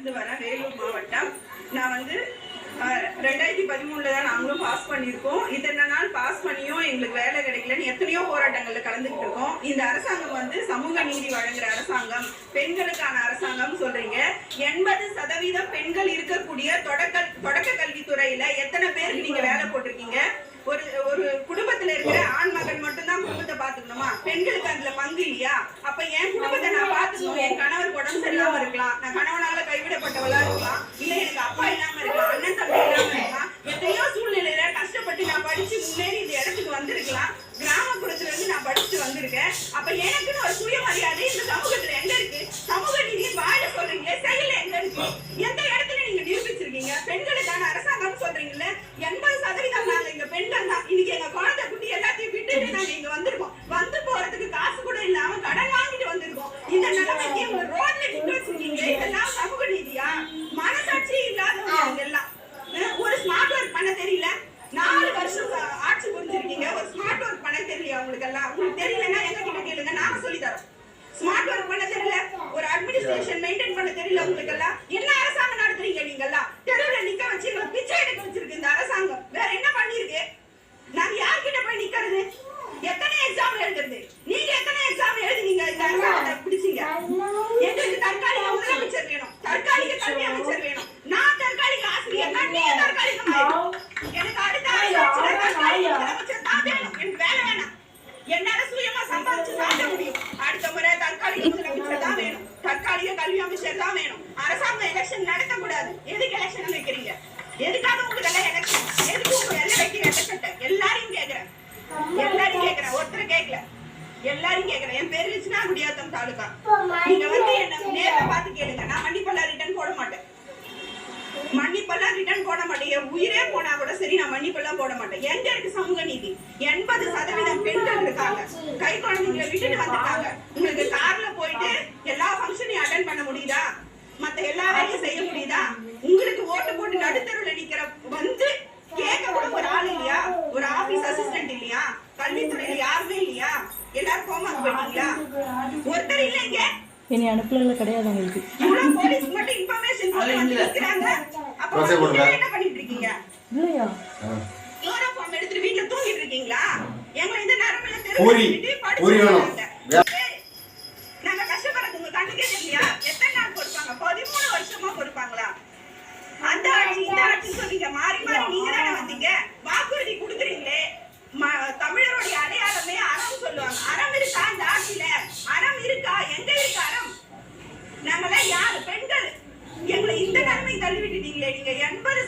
இருந்து வரேன் வேலூர் மாவட்டம். நான் வந்து ரெண்டாயிரத்தி பதிமூணுல தான் நாங்களும் பாஸ் பண்ணியிருக்கோம். இத்தனை நாள் பாஸ் பண்ணியும் எங்களுக்கு வேலை கிடைக்கலன்னு எத்தனையோ போராட்டங்களில் கலந்துக்கிட்டு இருக்கோம். இந்த அரசாங்கம் வந்து சமூக நீதி வழங்குற அரசாங்கம் பெண்களுக்கான அரசாங்கம் சொல்றீங்க. எண்பது சதவீதம் பெண்கள் இருக்கக்கூடிய தொடக்க தொடக்க கல்வித்துறையில எத்தனை பேருக்கு நீங்க வேலை போட்டிருக்கீங்க? இருக்கலாம். நான் கணவனால கைவிடப்பட்டவளா இருக்கலாம். இல்ல எனக்கு அப்பா இல்லாம இருக்கலாம் அண்ணன் தம்பி இல்லாம இருக்கலாம் எத்தனையோ சூழ்நிலையில கஷ்டப்பட்டு நான் படிச்சு முன்னேறி இந்த இடத்துக்கு வந்திருக்கலாம். கிராமப்புறத்துல இருந்து நான் படிச்சு வந்திருக்கேன். அப்ப எனக்குன்னு ஒரு சுயமரியாதை இந்த சமூகத்துல எங்க இருக்கு? சமூக நீதி வாழ சொல்றீங்களே செயல்ல எங்க இருக்கு? எந்த இடத்துல நீங்க நிரூபிச்சிருக்கீங்க? பெண்களுக்கான அரசாங்கம் சொல்றீங்கல்ல எண்பது சதவீதம் நாங்க இங்க பெண்கள் தான். இன்னைக்கு எங்க குழந்தை குட்டி எல்லாத்தையும் விட்டுட்டு நாங்க இங்க வந்திருக்கோம் வந்து போறதுக்கு காசு கூட இல்லாம கடன் வாங்கிட்டு வந்திருக்கோம் இந்த நிலைமைக்கு உங்க ரோட்ல நிக்க வச்சிருக்கீங்க. இதெல்லாம் சமூக நீதியா? மனசாட்சி இல்லாதவங்க எல்லாம் ஒரு ஸ்மார்ட் ஒர்க் பண்ண தெரியல. நாலு வருஷம் ஆட்சி புரிஞ்சிருக்கீங்க. ஒரு ஸ்மார்ட் ஒர்க் பண்ண தெரியல உங்களுக்கு எல்லாம் உங்களுக்கு தெரியலன்னா எங்க கிட்ட கேளுங்க. நாங்க சொல்லி தரோம் ஸ்மார்ட் ஒர்க் பண்ண தெரியல. ஒரு அட்மினிஸ்ட்ரேஷன் மெயின்டைன் பண்ண தெரியல உங்களுக்கு எல்லாம் என்ன அரசாங்கம் நடத்துறீங்க நீங்க எல்லாம் தெருவுல நிக்க வச்சு எங்களை பிச்சை எடுக்க வச்சிருக்கு இந்த அரசாங்கம் வேற என்ன பண்ணிருக்கு நாங்க யார்கிட்ட போய் நிக்கிறது எத்தனை எக்ஸாம் எழுதுறது நீங்க எத்தனை எக்ஸாம் எழுதுனீங்க இந்த அரசாங்கத்தை பிடிச்சீங்க எங்களுக்கு தற்காலிக முதலமைச்சர் வேணும் தற்காலிக கல்வி அமைச்சர் வேணும் நான் தற்காலிக ஆசிரியர் நான் நீங்க தற்காலிகமா இருக்கணும். எனக்கு அடுத்த ஆட்சியில தற்காலிக முதலமைச்சர் தான் வேணும் எனக்கு வேலை வேணாம் என்னால சுயமா சம்பாதிச்சு சாப்பிட முடியும். அடுத்த முறை தற்காலிக முதலமைச்சர் தான் வேணும். தற்காலிக கல்வி அமைச்சர் தான் வேணும். அரசாங்க எலெக்ஷன் நடத்த கூடாது எதுக்கு எலெக்ஷன் வைக்கிறீங்க? எதுக்காக உங்களுக்கு எல்லாம் எலெக்ஷன் எதுக்கு உங்க எல்லாம் வைக்கிற எலெக்ஷன் எல்லாரையும் கேக்குறேன். எல்லாரையும் கேக்குறேன். ஒருத்தர் கேட்கல எல்லாரும் கேக்குறேன். என் பேர் ரிச்சுனா குடியாத்தம் தாலுகா. நீங்க வந்து என்ன நேர்ல பார்த்து கேளுங்க. நான் மன்னிப்பெல்லாம் ரிட்டர்ன் போட மாட்டேன். மன்னிப்பெல்லாம் ரிட்டர்ன் போட மாட்டேன். என் உயிரே போனா கூட சரி நான் மன்னிப்பெல்லாம் போட மாட்டேன். எங்க இருக்கு சமூக நீதி எண்பது சதவீதம் பெண்கள் இருக்காங்க கை விட்டுட்டு வந்திருக்காங்க உங்களுக்கு கார்ல போயிட்டு எல்லா ஃபங்க்ஷனையும் அட்டன் பண்ண முடியுதா? மத்த எல்லா வேலையும் செய்ய முடியுதா? உங்களுக்கு ஓட்டு போட்டு நடுத்தருவுல நிக்கிற வந்து கேட்க கூட ஒரு ஆள் இல்லையா? ஒரு ஆபீஸ் அசிஸ்டன்ட் இல்லையா? கல்வித்துறையில யாருமே இல்லையா? எல்லாரும் கோமா போயிட்டீங்களா? ஒருத்தர் இல்லைங்க இனி அனுப்பல கிடையாது உங்களுக்கு இவ்வளவு போலீஸ் மட்டும் இன்ஃபர்மேஷன் போட்டு வந்து நிக்கிறாங்க அப்ப என்ன பண்ணிட்டு இருக்கீங்க? இல்லையா? க்ளோரோஃபார்ம் எடுத்துட்டு வீட்ல தூங்கிட்டு இருக்கீங்களா? எங்களை தெருவுல ஊரி வேணும். நாங்க கஷ்டப்படுறது உங்க கண்ணுக்கே தெரியலையா எத்தனை நாள் பொறுப்பாங்க பதிமூணு வருஷமா பொறுப்பாங்களா அந்த ஆட்சி இந்த ஆட்சி சொன்னீங்க. மாறி மாறி நீங்க தானே வந்தீங்க. வாக்குறுதி கொடுக்குறீங்களே. தமிழருடைய அடையாளமே அறம் சொல்லுவாங்க. அறம் இருக்கா இந்த ஆட்சியில? அறம் இருக்கா? எங்க இருக்கு அறம்? நாங்கெல்லாம் யாரு? பெண்கள். எங்களை இந்த நிலைமை தள்ளி விட்டுட்டீங்களே. நீங்க எண்பது